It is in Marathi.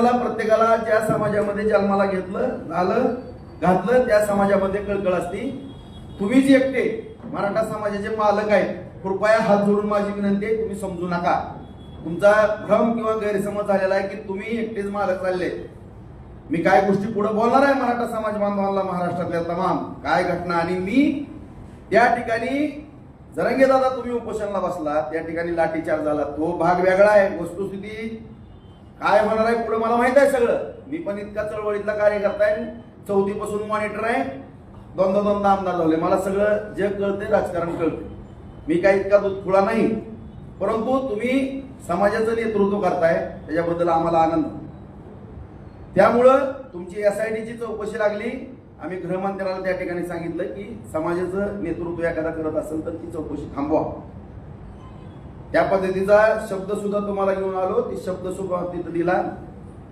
मला प्रत्येकाला ज्या समाजामध्ये जन्माला घेतलं झालं घातलं त्या समाजामध्ये कळकळ असती. तुम्ही जे एकटे. मराठा समाजाचे मालक आहेत. कृपया हात जोडून माझी विनंती आहे तुम्ही समजू नका. तुमचा भ्रम किंवा गैरसमज झालेला आहे की तुम्ही एकटेच मालक चालले. मी काय गोष्टी पुढे बोलणार आहे मराठा समाज बांधवांना महाराष्ट्रातल्या तमाम? काय घटना? आणि मी त्या ठिकाणी जरंगे दादा तुम्ही उपोषणला बसला त्या ठिकाणी लाठीचार्ज झाला. तो भाग वेगळा आहे. वस्तुस्थिती काय होणार आहे पुढे मला माहीत आहे सगळं. मी पण इतका चळवळीतला कार्यकर्ता आहे. चौथी पासून मॉनिटर आहे. दोनदा दोनदा आमदार झाले मला सगळं जग कळते राजकारण कळते मी काही इतका खुळा नाही. परंतु तुम्ही समाजाचं नेतृत्व करताय त्याच्याबद्दल आम्हाला आनंद. त्यामुळं तुमची एस आय डीची चौकशी लागली. आम्ही गृहमंत्र्याला त्या ठिकाणी सांगितलं की समाजाचं नेतृत्व एखादा करत असेल तर ती चौकशी थांबवा. त्या पद्धतीचा शब्द सुद्धा तुम्हाला घेऊन आलो. ती शब्द सुद्धा तिथं दिला.